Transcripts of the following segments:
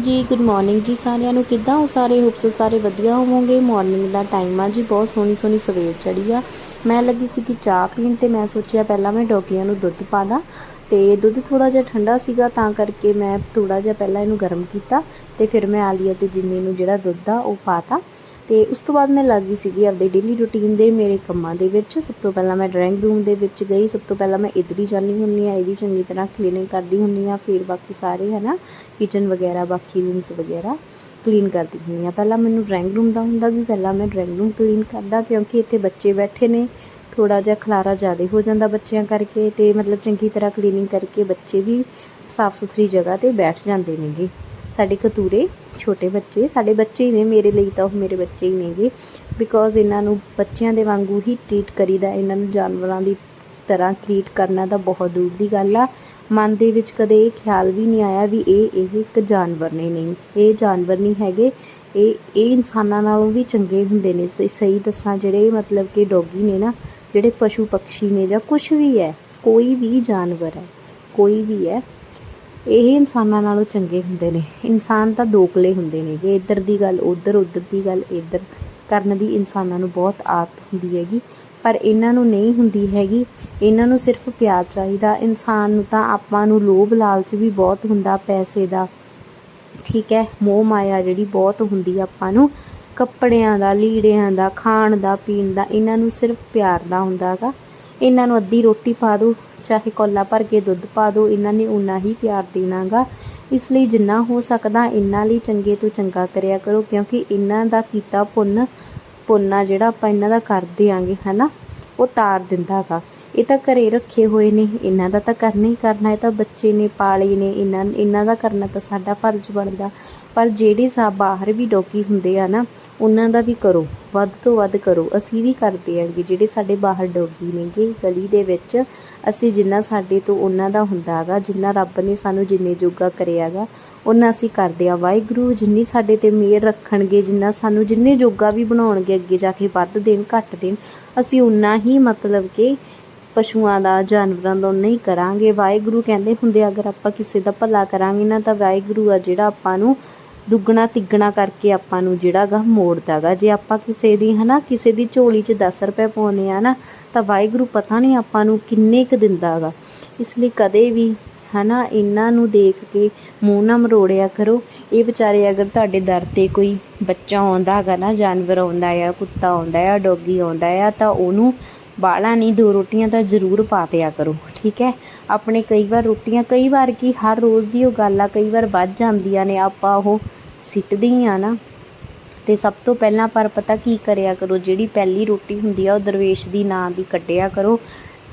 ਜੀ good morning ਜੀ ਸਾਰਿਆਂ ਨੂੰ। ਕਿੱਦਾਂ ਹੋ ਸਾਰੇ? ਹੋਪਸ ਸਾਰੇ ਵਧੀਆ ਹੋਵੋਗੇ। ਮਾਰਨਿੰਗ ਦਾ ਟਾਈਮ ਆ ਜੀ, ਬਹੁਤ ਸੋਹਣੀ ਸੋਹਣੀ ਸਵੇਰ ਚੜੀ ਆ। ਮੈਂ ਲੱਗੀ ਸੀ ਕਿ ਚਾਹ ਪੀਣ ਤੇ ਮੈਂ ਸੋਚਿਆ ਪਹਿਲਾਂ ਮੈਂ ਡੋਕੀਆਂ ਨੂੰ ਦੁੱਧ ਪਾ ਦਾਂ ਤੇ ਦੁੱਧ ਥੋੜਾ ਜਿਹਾ ਠੰਡਾ ਸੀਗਾ ਤਾਂ ਕਰਕੇ ਮੈਂ ਥੋੜਾ ਜਿਹਾ ਪਹਿਲਾਂ ਇਹਨੂੰ ਗਰਮ ਕੀਤਾ ਤੇ ਫਿਰ ਮੈਂ ਆਲੀਆ ਤੇ ਜਿੰਮੀ ਨੂੰ ਜਿਹੜਾ ਦੁੱਧ ਆ ਉਹ ਪਾਤਾ ਤੇ ਉਸ ਤੋਂ ਬਾਅਦ ਮੈਂ ਲੱਗ ਗਈ ਸੀਗੀ ਆਪਦੇ ਡੇਲੀ ਰੁਟੀਨ ਦੇ ਮੇਰੇ ਕੰਮਾਂ ਦੇ ਵਿੱਚ। ਸਭ ਤੋਂ ਪਹਿਲਾਂ ਮੈਂ ਡਰਾਇੰਗ ਰੂਮ ਦੇ ਵਿੱਚ ਗਈ। ਸਭ ਤੋਂ ਪਹਿਲਾਂ ਮੈਂ ਇੱਧਰ ਹੀ ਜਾਂਦੀ ਹੁੰਦੀ ਆ ਇਹਦੀ ਚੰਗੀ ਤਰ੍ਹਾਂ ਕਲੀਨਿੰਗ ਕਰਦੀ ਹੁੰਦੀ ਆ ਫਿਰ ਬਾਕੀ ਸਾਰੇ ਹੈ ਨਾ ਕਿਚਨ ਵਗੈਰਾ, ਬਾਕੀ ਰੂਮਸ ਵਗੈਰਾ ਕਲੀਨ ਕਰਦੀ ਹੁੰਦੀ ਆ ਪਹਿਲਾਂ ਮੈਨੂੰ ਡਰਾਇੰਗ ਰੂਮ ਦਾ ਹੁੰਦਾ ਵੀ ਪਹਿਲਾਂ ਮੈਂ ਡਰਾਇੰਗ ਰੂਮ ਕਲੀਨ ਕਰਦਾ ਕਿਉਂਕਿ ਇੱਥੇ ਬੱਚੇ ਬੈਠੇ ਨੇ। ਥੋੜਾ ਜਿਹਾ ਖਲਾਰਾ ਜ਼ਿਆਦਾ ਹੋ ਜਾਂਦਾ ਬੱਚਿਆਂ ਕਰਕੇ ਤੇ ਮਤਲਬ ਚੰਗੀ ਤਰ੍ਹਾਂ ਕਲੀਨਿੰਗ ਕਰਕੇ ਬੱਚੇ ਵੀ ਸਾਫ਼ ਸੁਥਰੀ ਜਗ੍ਹਾ ਤੇ ਬੈਠ ਜਾਂਦੇ ਨੇਗੇ। ਸਾਡੇ ਕਤੂਰੇ ਛੋਟੇ ਬੱਚੇ, ਸਾਡੇ ਬੱਚੇ ਹੀ ਨੇ ਮੇਰੇ ਲਈ ਤਾਂ ਉਹ ਮੇਰੇ ਬੱਚੇ ਹੀ ਨੇਗੇ ਬਿਕੋਜ਼ ਇਹਨਾਂ ਨੂੰ ਬੱਚਿਆਂ ਦੇ ਵਾਂਗੂ ਹੀ ਟ੍ਰੀਟ ਕਰੀਦਾ, ਇਹਨਾਂ ਨੂੰ ਜਾਨਵਰਾਂ ਦੀ ਤਰ੍ਹਾਂ ਟ੍ਰੀਟ ਕਰਨਾ ਤਾਂ ਬਹੁਤ ਦੂਰ ਦੀ ਗੱਲ ਆ। ਮਨ ਦੇ ਵਿੱਚ ਕਦੇ ਇਹ ਖਿਆਲ ਵੀ ਨਹੀਂ ਆਇਆ ਵੀ ਇਹ ਇਹ ਇੱਕ ਜਾਨਵਰ ਨੇ, ਨਹੀਂ। ਇਹ ਜਾਨਵਰ ਨਹੀਂ ਹੈਗੇ, ਇਹ ਇਹ ਇਨਸਾਨਾਂ ਨਾਲੋਂ ਵੀ ਚੰਗੇ ਹੁੰਦੇ ਨੇ। ਸਹੀ ਦੱਸਾਂ ਜਿਹੜੇ ਮਤਲਬ ਕਿ ਡੋਗੀ ਨੇ ਨਾ ਜਿਹੜੇ ਪਸ਼ੂ ਪਕਸ਼ੀ ਨੇ ਜਾਂ ਕੁਝ ਵੀ ਹੈ, ਕੋਈ ਵੀ ਜਾਨਵਰ ਹੈ, ਕੋਈ ਵੀ ਹੈ, ਇਹ ਇਨਸਾਨਾਂ ਨਾਲੋਂ ਚੰਗੇ ਹੁੰਦੇ ਨੇ। ਇਨਸਾਨ ਤਾਂ ਦੋਕਲੇ ਹੁੰਦੇ ਨੇ ਕਿ ਇੱਧਰ ਦੀ ਗੱਲ, ਉੱਧਰ ਉੱਧਰ ਦੀ ਗੱਲ, ਇੱਧਰ ਕਰਨ ਦੀ ਇਨਸਾਨਾਂ ਨੂੰ ਬਹੁਤ ਆਦਤ ਹੁੰਦੀ ਹੈਗੀ। ਪਰ ਇਹਨਾਂ ਨੂੰ ਨਹੀਂ ਹੁੰਦੀ ਹੈਗੀ। ਇਹਨਾਂ ਨੂੰ ਸਿਰਫ ਪਿਆਰ ਚਾਹੀਦਾ। ਇਨਸਾਨ ਨੂੰ ਤਾਂ ਆਪਾਂ ਨੂੰ ਲੋਭ ਲਾਲਚ ਵੀ ਬਹੁਤ ਹੁੰਦਾ, ਪੈਸੇ ਦਾ। ਠੀਕ ਹੈ, ਮੋਹ ਮਾਇਆ ਜਿਹੜੀ ਬਹੁਤ ਹੁੰਦੀ ਆਪਾਂ ਨੂੰ। ਕੱਪੜਿਆਂ ਦਾ, ਲੀੜਿਆਂ ਦਾ, ਖਾਣ ਦਾ, ਪੀਣ ਦਾ, ਇਹਨਾਂ ਨੂੰ ਸਿਰਫ ਪਿਆਰ ਦਾ ਹੁੰਦਾ ਗਾ ਇਹਨਾਂ ਨੂੰ ਅੱਧੀ ਰੋਟੀ ਪਾ ਦਿਓ ਚਾਹੇ ਕੋਲਾ ਭਰ ਕੇ ਦੁੱਧ ਪਾ ਦਿਓ ਇਹਨਾਂ ਨੇ ਉਨਾ ਹੀ ਪਿਆਰ ਦੇਣਾ ਗਾ ਇਸ ਲਈ ਜਿੰਨਾ ਹੋ ਸਕਦਾ, ਇਹਨਾਂ ਲਈ ਚੰਗੇ ਤੋਂ ਚੰਗਾ ਕਰਿਆ ਕਰੋ, ਕਿਉਂਕਿ ਇਹਨਾਂ ਦਾ ਕੀਤਾ ਪੁੰਨ, ਪੁੰਨਾ ਜਿਹੜਾ ਆਪਾਂ ਇਹਨਾਂ ਦਾ ਕਰ ਦਿਆਂਗੇ, ਹਨਾ? ਉਹ ਤਾਰ ਦਿੰਦਾ ਹੈਗਾ ਇਹ ਤਾਂ ਘਰੇ ਰੱਖੇ ਹੋਏ ਨੇ, ਇਹਨਾਂ ਦਾ ਤਾਂ ਕਰਨਾ ਹੀ ਕਰਨਾ, ਇਹ ਤਾਂ ਬੱਚੇ ਨੇ, ਪਾਲੇ ਨੇ, ਇਹਨਾਂ ਇਹਨਾਂ ਦਾ ਕਰਨਾ ਤਾਂ ਸਾਡਾ ਫਰਜ਼ ਬਣਦਾ। ਪਰ ਜਿਹੜੇ ਸਾ ਬਾਹਰ ਵੀ ਡੋਗੀ ਹੁੰਦੇ ਆ ਨਾ, ਉਹਨਾਂ ਦਾ ਵੀ ਕਰੋ, ਵੱਧ ਤੋਂ ਵੱਧ ਕਰੋ। ਅਸੀਂ ਵੀ ਕਰਦੇ ਆਂਗੇ, ਜਿਹੜੇ ਸਾਡੇ ਬਾਹਰ ਡੋਗੀ ਨੇਗੇ, ਗਲੀ ਦੇ ਵਿੱਚ, ਅਸੀਂ ਜਿੰਨਾ ਸਾਡੇ ਤੋਂ ਉਹਨਾਂ ਦਾ ਹੁੰਦਾ ਹੈਗਾ ਜਿੰਨਾ ਰੱਬ ਨੇ ਸਾਨੂੰ ਜਿੰਨੇ ਜੋਗਾ ਕਰਿਆਗਾ ਉਹਨਾਂ ਅਸੀਂ ਕਰਦੇ ਆ। ਵਾਹਿਗੁਰੂ ਜਿੰਨੀ ਸਾਡੇ ਤੇ ਮਿਹਰ ਰੱਖਣਗੇ, ਜਿੰਨਾ ਸਾਨੂੰ ਜਿੰਨੇ ਜੋਗਾ ਵੀ ਬਣਾਉਣਗੇ, ਅੱਗੇ ਜਾ ਕੇ ਵੱਧ ਦੇਣ, ਘੱਟ ਦੇਣ, ਅਸੀਂ ਉਨਾ ਹੀ ਮਤਲਬ ਕਿ ਪਸ਼ੂਆਂ ਦਾ, ਜਾਨਵਰਾਂ ਦਾ ਨਹੀਂ ਕਰਾਂਗੇ। ਵਾਹਿਗੁਰੂ ਕਹਿੰਦੇ ਹੁੰਦੇ, ਅਗਰ ਆਪਾਂ ਕਿਸੇ ਦਾ ਭਲਾ ਕਰਾਂਗੇ ਨਾ, ਤਾਂ ਵਾਹਿਗੁਰੂ ਆ ਜਿਹੜਾ ਆਪਾਂ ਨੂੰ ਦੁੱਗਣਾ ਤਿੱਗਣਾ ਕਰਕੇ ਆਪਾਂ ਨੂੰ ਜਿਹੜਾ ਗਾ ਮੋੜਦਾ ਜੇ ਆਪਾਂ ਕਿਸੇ ਦੀ, ਹਨਾ, ਕਿਸੇ ਦੀ ਝੋਲੀ 'ਚ 10 ਰੁਪਏ ਪਾਉਨੇ ਆ ਨਾ, ਤਾਂ ਵਾਹਿਗੁਰੂ ਪਤਾ ਨਹੀਂ ਆਪਾਂ ਨੂੰ ਕਿੰਨੇ ਕੁ ਦਿੰਦਾ ਗਾ। ਇਸ ਲਈ ਕਦੇ ਵੀ, ਹਨਾ, ਇਹਨਾਂ ਨੂੰ ਦੇਖ ਕੇ ਮੂੰਹ ਨਾ ਮਰੋੜਿਆ ਕਰੋ। ਇਹ ਵਿਚਾਰੇ ਅਗਰ ਤੁਹਾਡੇ ਦਰ ਤੇ ਕੋਈ ਬੱਚਾ ਆਉਂਦਾ ਹੈਗਾ ਨਾ, ਜਾਨਵਰ ਆਉਂਦਾ ਆ, ਕੁੱਤਾ ਆਉਂਦਾ ਆ, ਡੋਗੀ ਆਉਂਦਾ ਆ, ਤਾਂ ਉਹਨੂੰ ਬਾਲਾ ਨਹੀਂ, ਦੋ ਰੋਟੀਆਂ ਤਾਂ ਜ਼ਰੂਰ ਪਾ ਦਿਆ ਕਰੋ, ਠੀਕ ਹੈ? ਆਪਣੇ ਕਈ ਵਾਰ ਰੋਟੀਆਂ, ਕਈ ਵਾਰ ਕੀ ਹਰ ਰੋਜ਼ ਦੀ ਉਹ ਗੱਲ ਆ, ਕਈ ਵਾਰ ਵੱਧ ਜਾਂਦੀਆਂ ਨੇ, ਆਪਾਂ ਉਹ ਸਿੱਟਦੀ ਆ ਨਾ। ਤੇ ਸਭ ਤੋਂ ਪਹਿਲਾਂ ਪਰ ਪਤਾ ਕੀ ਕਰਿਆ ਕਰੋ, ਜਿਹੜੀ ਪਹਿਲੀ ਰੋਟੀ ਹੁੰਦੀ ਆ, ਉਹ ਦਰਵੇਸ਼ ਦੀ ਨਾਂ ਦੀ ਕੱਢਿਆ ਕਰੋ।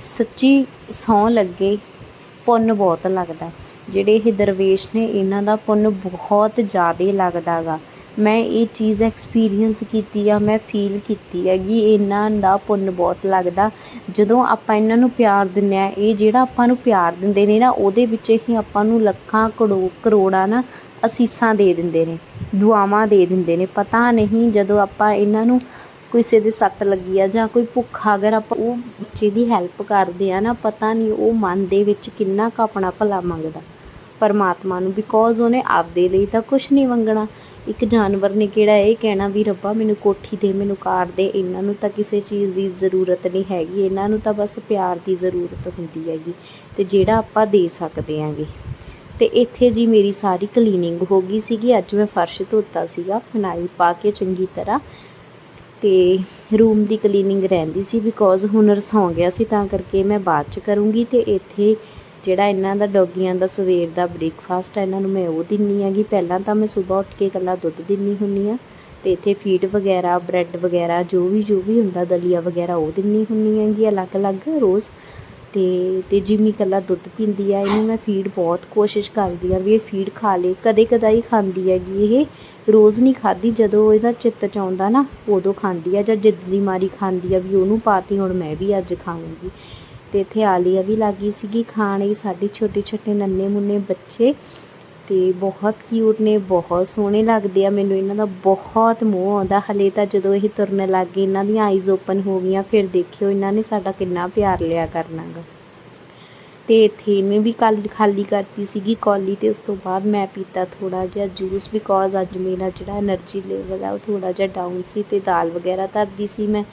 ਸੱਚੀ ਸੌਂ ਲੱਗੇ, ਪੁੰਨ ਬਹੁਤ ਲੱਗਦਾ। ਜਿਹੜੇ ਇਹ ਦਰਵੇਸ਼ ਨੇ, ਇਹਨਾਂ ਦਾ ਪੁੰਨ ਬਹੁਤ ਜ਼ਿਆਦਾ ਲੱਗਦਾ ਗਾ ਮੈਂ ਇਹ ਚੀਜ਼ ਐਕਸਪੀਰੀਅੰਸ ਕੀਤੀ ਆ, ਮੈਂ ਫੀਲ ਕੀਤੀ ਹੈਗੀ, ਇਹਨਾਂ ਦਾ ਪੁੰਨ ਬਹੁਤ ਲੱਗਦਾ। ਜਦੋਂ ਆਪਾਂ ਇਹਨਾਂ ਨੂੰ ਪਿਆਰ ਦਿੰਦੇ ਆ, ਇਹ ਜਿਹੜਾ ਆਪਾਂ ਨੂੰ ਪਿਆਰ ਦਿੰਦੇ ਨੇ ਨਾ, ਉਹਦੇ ਵਿੱਚ ਹੀ ਆਪਾਂ ਨੂੰ ਲੱਖਾਂ ਕਰੋ, ਕਰੋੜਾਂ ਨਾ ਅਸੀਸਾਂ ਦੇ ਦਿੰਦੇ ਨੇ, ਦੁਆਵਾਂ ਦੇ ਦਿੰਦੇ ਨੇ। ਪਤਾ ਨਹੀਂ ਜਦੋਂ ਆਪਾਂ ਇਹਨਾਂ ਨੂੰ ਕਿਸੇ ਦੇ ਸੱਟ ਲੱਗੀ ਆ ਜਾਂ ਕੋਈ ਭੁੱਖਾ, ਅਗਰ ਆਪਾਂ ਉਹ ਬੱਚੇ ਦੀ ਹੈਲਪ ਕਰਦੇ ਆ ਨਾ, ਪਤਾ ਨਹੀਂ ਉਹ ਮਨ ਦੇ ਵਿੱਚ ਕਿੰਨਾ ਕੁ ਆਪਣਾ ਭਲਾ ਮੰਗਦਾ। ਪਰਮਾਤਮਾ ਨੂੰ ਬਿਕੋਜ਼ ਉਹਨੇ ਆਪਦੇ ਲਈ ਤਾਂ ਕੁਝ ਨਹੀਂ ਮੰਗਣਾ। ਇੱਕ ਜਾਨਵਰ ਨੇ ਕਿਹੜਾ ਇਹ ਕਹਿਣਾ ਵੀ ਰੱਬਾ ਮੈਨੂੰ ਕੋਠੀ ਦੇ, ਮੈਨੂੰ ਕਾਰ ਦੇ, ਇਹਨਾਂ ਨੂੰ ਤਾਂ ਕਿਸੇ ਚੀਜ਼ ਦੀ ਜ਼ਰੂਰਤ ਨਹੀਂ ਹੈਗੀ। ਇਹਨਾਂ ਨੂੰ ਤਾਂ ਬਸ ਪਿਆਰ ਦੀ ਜ਼ਰੂਰਤ ਹੁੰਦੀ ਹੈਗੀ ਤੇ ਜਿਹੜਾ ਆਪਾਂ ਦੇ ਸਕਦੇ ਆਂਗੇ ਤੇ ਇੱਥੇ ਜੀ ਮੇਰੀ ਸਾਰੀ ਕਲੀਨਿੰਗ ਹੋ ਗਈ ਸੀਗੀ। ਅੱਜ ਮੈਂ ਫਰਸ਼ ਧੋਤਾ ਸੀਗਾ ਫਨਾਈਲ ਪਾ ਕੇ ਚੰਗੀ ਤਰ੍ਹਾਂ। ਤੇ ਰੂਮ ਦੀ ਕਲੀਨਿੰਗ ਰਹਿੰਦੀ ਸੀ ਬਿਕੋਜ਼ ਹੁਣ ਰਸੌਂ ਗਿਆ ਸੀ, ਤਾਂ ਕਰਕੇ ਮੈਂ ਬਾਅਦ ਚ ਕਰੂੰਗੀ ਤੇ ਇੱਥੇ ਜਿਹੜਾ ਇਹਨਾਂ ਦਾ ਡੋਗੀਆਂ ਦਾ ਸਵੇਰ ਦਾ ਬ੍ਰੇਕਫਾਸਟ ਹੈ, ਇਹਨਾਂ ਨੂੰ ਮੈਂ ਉਹ ਦਿੰਨੀ ਹੈਗੀ ਪਹਿਲਾਂ ਤਾਂ ਮੈਂ ਸਵੇਰ ਉੱਠ ਕੇ ਇਕੱਲਾ ਦੁੱਧ ਦਿੰਨੀ ਹੁੰਨੀ ਆ ਤੇ ਇੱਥੇ ਫੀਡ ਵਗੈਰਾ ਬ੍ਰੈਡ ਵਗੈਰਾ, ਜੋ ਵੀ ਜੋ ਵੀ ਹੁੰਦਾ, ਦਲੀਆ ਵਗੈਰਾ ਉਹ ਦਿੰਨੀ ਹੁੰਨੀ ਹੈਗੀ ਅਲੱਗ-ਅਲੱਗ ਰੋਜ਼। ਤੇ ਤੇ ਜਿਮੀ ਇਕੱਲਾ ਦੁੱਧ ਪੀਂਦੀ ਆ, ਇਹਨੂੰ ਮੈਂ ਫੀਡ ਬਹੁਤ ਕੋਸ਼ਿਸ਼ ਕਰਦੀ ਆ ਵੀ ਇਹ ਫੀਡ ਖਾ ਲੇ ਕਦੇ ਕਦਾਈ ਖਾਂਦੀ ਹੈਗੀ ਇਹ। ਰੋਜ਼ ਨਹੀਂ ਖਾਦੀ ਜਦੋਂ ਇਹਦਾ ਚਿੱਤ ਚ ਆਉਂਦਾ ਨਾ, ਉਦੋਂ ਖਾਂਦੀ ਆ ਜਾਂ ਜਿੱਦ ਦੀ ਮਾਰੀ ਖਾਂਦੀ ਆ ਵੀ ਉਹਨੂੰ ਪਾਤੀ ਹੁਣ ਮੈਂ ਵੀ ਅੱਜ ਖਾਵਾਂਗੀ। ਤੇ ਇੱਥੇ ਆਲੀਆ ਵੀ ਲੱਗੀ ਸੀਗੀ ਖਾਣ ਲਈ, ਸਾਡੀ ਛੋਟੇ ਛੋਟੇ ਨੰਨੇ ਮੁੰਨੇ ਬੱਚੇ ਤੇ ਬਹੁਤ ਕਿਊਟ ਨੇ, ਬਹੁਤ ਸੋਹਣੇ ਲੱਗਦੇ ਆ, ਮੈਨੂੰ ਇਹਨਾਂ ਦਾ ਬਹੁਤ ਮੋਹ ਆਉਂਦਾ। ਹਲੇ ਤਾਂ ਜਦੋਂ ਇਹ ਤੁਰਨ ਲੱਗ ਗਏ, ਇਹਨਾਂ ਦੀਆਂ ਆਈਜ਼ ਓਪਨ ਹੋ ਗਈਆਂ, ਫਿਰ ਦੇਖਿਓ ਇਹਨਾਂ ਨੇ ਸਾਡਾ ਕਿੰਨਾ ਪਿਆਰ ਲਿਆ ਕਰਨਾਗਾ। ਤੇ ਇੱਥੇ ਇਹਨੇ ਵੀ ਕੱਲ ਖਾਲੀ ਕਰਤੀ ਸੀਗੀ ਕੌਲੀ ਤੇ ਉਸ ਤੋਂ ਬਾਅਦ ਮੈਂ ਪੀਤਾ ਥੋੜਾ ਜਿਹਾ ਜੂਸ ਬਿਕੋਜ਼ ਅੱਜ ਮੇਰਾ ਜਿਹੜਾ એનર્ਜੀ ਲੈਵਲ ਆ ਉਹ ਥੋੜਾ ਜਿਹਾ ਡਾਊਨ ਸੀ ਤੇ ਦਾਲ ਵਗੈਰਾ ਧਰਦੀ ਸੀ ਮੈਂ।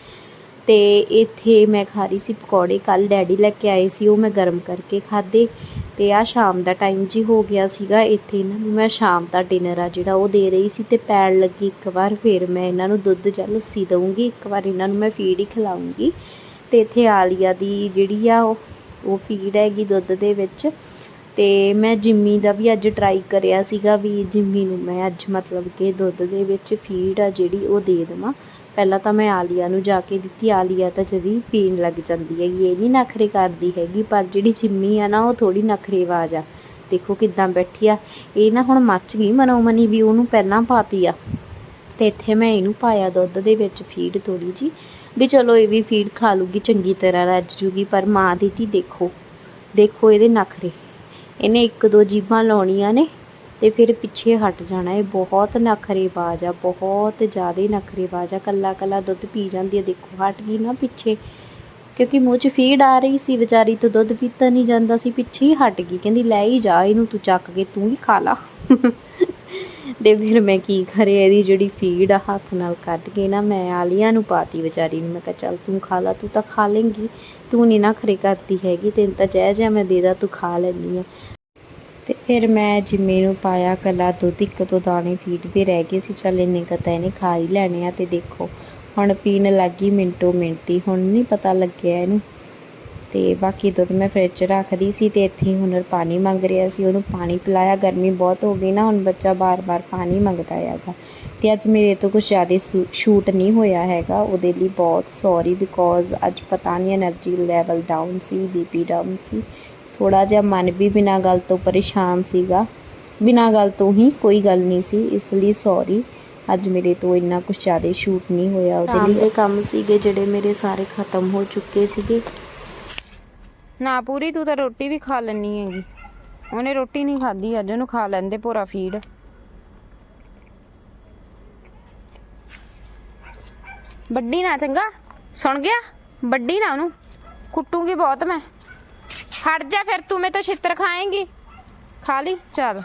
ਅਤੇ ਇੱਥੇ ਮੈਂ ਖਾ ਰਹੀ ਸੀ ਪਕੌੜੇ। ਕੱਲ ਡੈਡੀ ਲੈ ਕੇ ਆਏ ਸੀ, ਉਹ ਮੈਂ ਗਰਮ ਕਰਕੇ ਖਾਦੇ ਅਤੇ ਆ ਸ਼ਾਮ ਦਾ ਟਾਈਮ ਜੀ ਹੋ ਗਿਆ ਸੀਗਾ। ਇੱਥੇ ਇਹਨਾਂ ਨੂੰ ਮੈਂ ਸ਼ਾਮ ਦਾ ਡਿਨਰ ਆ ਜਿਹੜਾ ਉਹ ਦੇ ਰਹੀ ਸੀ ਅਤੇ ਪੈਣ ਲੱਗੀ ਇੱਕ ਵਾਰ, ਫਿਰ ਮੈਂ ਇਹਨਾਂ ਨੂੰ ਦੁੱਧ ਜਾਂ ਲੱਸੀ ਦਊਂਗੀ, ਇੱਕ ਵਾਰ ਇਹਨਾਂ ਨੂੰ ਮੈਂ ਫੀਡ ਹੀ ਖਿਲਾਉਂਗੀ ਅਤੇ ਇੱਥੇ ਆਲੀਆ ਦੀ ਜਿਹੜੀ ਆ ਉਹ ਉਹ ਫੀਡ ਹੈਗੀ ਦੁੱਧ ਦੇ ਵਿੱਚ ਤੇ ਮੈਂ ਜਿੰਮੀ ਦਾ ਵੀ ਅੱਜ ਟਰਾਈ ਕਰਿਆ ਸੀਗਾ ਵੀ ਜਿੰਮੀ ਨੂੰ ਮੈਂ ਅੱਜ ਮਤਲਬ ਕਿ ਦੁੱਧ ਦੇ ਵਿੱਚ ਫੀਡ ਆ ਜਿਹੜੀ ਉਹ ਦੇ ਦੇਵਾਂ। ਪਹਿਲਾਂ ਤਾਂ ਮੈਂ ਆਲੀਆ ਨੂੰ ਜਾ ਕੇ ਦਿੱਤੀ, ਆਲੀਆ ਤਾਂ ਜਦੀ ਪੀਣ ਲੱਗ ਜਾਂਦੀ ਹੈਗੀ, ਇਹ ਨਹੀਂ ਨਖਰੇ ਕਰਦੀ ਹੈਗੀ, ਪਰ ਜਿਹੜੀ ਜਿੰਮੀ ਆ ਨਾ, ਉਹ ਥੋੜੀ ਨਖਰੇਵਾਜ਼ ਆ। ਦੇਖੋ ਕਿੱਦਾਂ ਬੈਠੀ ਆ। ਇਹ ਨਾ ਹੁਣ ਮੱਚ ਗਈ ਮਨੋਮਨੀ ਵੀ ਉਹਨੂੰ ਪਹਿਲਾਂ ਪਾਤੀ ਆ। ਤੇ ਇੱਥੇ ਮੈਂ ਇਹਨੂੰ ਪਾਇਆ ਦੁੱਧ ਦੇ ਵਿੱਚ ਫੀਡ ਥੋੜੀ ਜੀ ਵੀ ਚਲੋ ਇਹ ਵੀ ਫੀਡ ਖਾ ਲੂਗੀ, ਚੰਗੀ ਤਰ੍ਹਾਂ ਰੱਜ ਜੂਗੀ, ਪਰ ਮਾਂ ਦੀ ਧੀ ਦੇਖੋ ਦੇਖੋ ਇਹਦੇ ਨਖਰੇ। ਇਹਨੇ ਇੱਕ ਦੋ ਜੀਬਾਂ ਲਾਉਣੀਆਂ ਨੇ। ਤੇ ਫਿਰ ਪਿੱਛੇ ਹਟ ਜਾਣਾ, ਇਹ ਬਹੁਤ ਨਖਰੇਬਾਜ਼ ਆ, ਬਹੁਤ ਜ਼ਿਆਦਾ ਨਖਰੇਬਾਜ਼ ਆ। ਕੱਲਾ ਕੱਲਾ ਦੁੱਧ ਪੀ ਜਾਂਦੀ ਆ, ਦੇਖੋ ਹਟ ਗਈ ਨਾ ਪਿੱਛੇ। ਕਿਉਂਕਿ ਮੂੰਹ 'ਚ ਫੀਡ ਆ ਰਹੀ ਸੀ, ਵਿਚਾਰੀ ਤੋਂ ਦੁੱਧ ਪੀਤਾ ਨਹੀਂ ਜਾਂਦਾ ਸੀ, ਪਿੱਛੇ ਹੀ ਹਟ ਗਈ। ਕਹਿੰਦੀ, ਲੈ ਹੀ ਜਾ, ਇਹਨੂੰ ਤੂੰ ਚੱਕ ਕੇ ਤੂੰ ਹੀ ਖਾ ਲਾ। ਤੇ ਫਿਰ ਮੈਂ ਕੀ ਕਰਿਆ ਇਹਦੀ ਜਿਹੜੀ ਫੀਡ ਆ, ਹੱਥ ਨਾਲ ਕੱਢ ਕੇ ਨਾ ਮੈਂ ਆਲੀਆਂ ਨੂੰ ਪਾਤੀ ਵਿਚਾਰੀ ਨੂੰ। ਮੈਂ ਕਿਹਾ, ਚੱਲ ਤੂੰ ਖਾ ਲਾ, ਤੂੰ ਤਾਂ ਖਾ ਲੇਂਗੀ। ਤੂੰ ਨਹੀਂ ਨਾ ਖਰੇ ਕਰਦੀ ਹੈਗੀ, ਤੈਨੂੰ ਤਾਂ ਜੈ ਜੈ ਮੈਂ ਦੇ ਦਾ, ਤੂੰ ਖਾ ਲੈਂਦੀ ਆ। ਤੇ ਫਿਰ ਮੈਂ ਜਿੰਮੇ ਨੂੰ ਪਾਇਆ ਕੱਲਾ ਦੁੱਧ ਇੱਕ ਤੋਂ ਦਾਣੇ ਫੀਟਦੇ ਰਹਿ ਗਏ ਸੀ। ਚੱਲ ਇੰਨੇ ਕਤਾ ਇਹਨੇ ਖਾ ਹੀ ਲੈਣੇ ਆ ਤੇ ਦੇਖੋ, ਹੁਣ ਪੀਣ ਲੱਗੀ ਮਿੰਟੋ ਮਿੰਟੀ ਹੁਣ ਨਹੀਂ ਪਤਾ ਲੱਗਿਆ ਇਹਨੂੰ। ਤੇ ਬਾਕੀ ਦੁੱਧ ਮੈਂ ਫਰਿੱਜ 'ਚ ਰੱਖਦੀ ਸੀ ਤੇ ਇੱਥੇ ਹੁਨਰ ਪਾਣੀ ਮੰਗ ਰਿਹਾ ਸੀ। ਉਹਨੂੰ ਪਾਣੀ ਪਿਲਾਇਆ, ਗਰਮੀ ਬਹੁਤ ਹੋ ਗਈ ਨਾ, ਹੁਣ ਬੱਚਾ ਬਾਰ-ਬਾਰ ਪਾਣੀ ਮੰਗਦਾ ਹੈਗਾ। ਤੇ ਅੱਜ ਮੇਰੇ ਤੋਂ ਕੁਝ ਜ਼ਿਆਦਾ ਸ਼ੂਟ ਨਹੀਂ ਹੋਇਆ ਹੈਗਾ, ਉਹਦੇ ਲਈ ਬਹੁਤ ਸੌਰੀ ਬਿਕੋਜ਼ ਅੱਜ ਪਤਾ ਨਹੀਂ એનર્ਜੀ ਲੈਵਲ ਡਾਊਨ ਸੀ ਬੀਪੀ ਡਾਊਨ ਸੀ। ਥੋੜਾ ਜਿਹਾ ਮਨ ਵੀ ਬਿਨਾਂ ਗੱਲ ਤੋਂ ਪਰੇਸ਼ਾਨ ਸੀਗਾ। ਬਿਨਾਂ ਗੱਲ ਤੋਂ ਹੀ ਕੋਈ ਗੱਲ ਨਹੀਂ ਸੀ ਇਸ ਲਈ ਸੌਰੀ ਅੱਜ ਮੇਰੇ ਤੋਂ ਇੰਨਾ ਕੁਝ ਜ਼ਿਆਦਾ ਸ਼ੂਟ ਨਹੀਂ ਹੋਇਆ ਉਹਦੇ ਲਈ। ਦੇ ਕੰਮ ਸੀਗੇ ਜਿਹੜੇ ਮੇਰੇ ਸਾਰੇ ਖਤਮ ਹੋ ਚੁੱਕੇ ਸੀਗੇ। ਨਾ ਪੂਰੀ ਤੂੰ ਤਾਂ ਰੋਟੀ ਵੀ ਖਾ ਲੈਣੀ ਹੈਗੀ। ਉਹਨੇ ਰੋਟੀ ਨਹੀਂ ਖਾਧੀ ਅੱਜ ਉਹਨੂੰ ਖਾ ਲੈਂਦੇ ਪੂਰਾ ਫੀਡ। ਵੱਡੀ ਨਾ ਚੰਗਾ ਸੁਣ ਗਿਆ? ਵੱਡੀ ਨਾ ਉਹਨੂੰ। ਕੁੱਟੂਗੀ ਬਹੁਤ ਮੈਂ। ਹਟ ਜਾ ਫਿਰ ਤੂੰ ਮੇ ਤੋਂ ਛਿੱਤਰ ਖਾਏਂਗੀ। ਖਾ ਲਈ ਚੱਲ।